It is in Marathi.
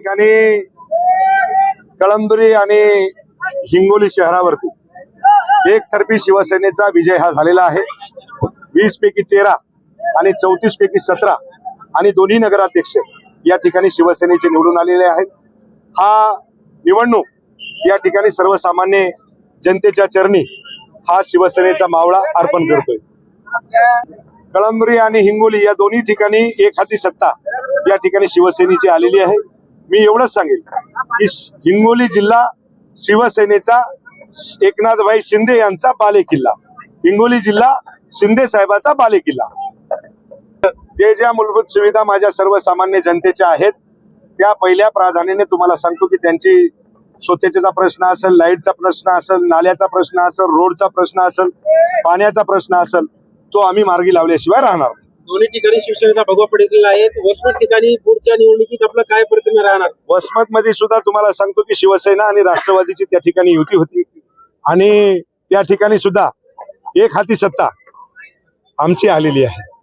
ठिकाणी कळमदुरी आणि हिंगोली शहरावरती एकतर्फी शिवसेनेचा विजय हा झालेला आहे. वीस पैकी तेरा आणि चौतीस पैकी सतरा आणि दोन्ही नगराध्यक्ष या ठिकाणी शिवसेनेचे निवडून आलेले आहेत. हा निवडणूक या ठिकाणी सर्वसामान्य जनतेच्या चरणी हा शिवसेनेचा मावळा अर्पण करतोय. कळमदुरी आणि हिंगोली या दोन्ही ठिकाणी एक हाती सत्ता या ठिकाणी शिवसेनेची आलेली आहे. मी एवढंच सांगेल की हिंगोली जिल्हा शिवसेनेचा एकनाथभाई शिंदे यांचा बालेकिल्ला हिंगोली जिल्हा शिंदे साहेबाचा बालेकिल्ला जे ज्या मूलभूत सुविधा माझ्या सर्वसामान्य जनतेच्या आहेत त्या पहिल्या प्राधान्याने तुम्हाला सांगतो की त्यांची स्वच्छतेचा प्रश्न असेल लाईटचा प्रश्न असेल नाल्याचा प्रश्न असेल रोडचा प्रश्न असेल पाण्याचा प्रश्न असेल तो आम्ही मार्गी लावल्याशिवाय राहणार नाही. दोन्ही ठिकाणी शिवसेनेचा भगवा पडलेला आहे. वसमत ठिकाणी पुढच्या निवडणुकीत आपला काय प्रतिमा राहणार? वसमत मध्ये सुद्धा तुम्हाला सांगतो की शिवसेना आणि राष्ट्रवादीची त्या ठिकाणी युती होती. आणि त्या ठिकाणी सुद्धा एक हाती सत्ता आमची आलेली आहे.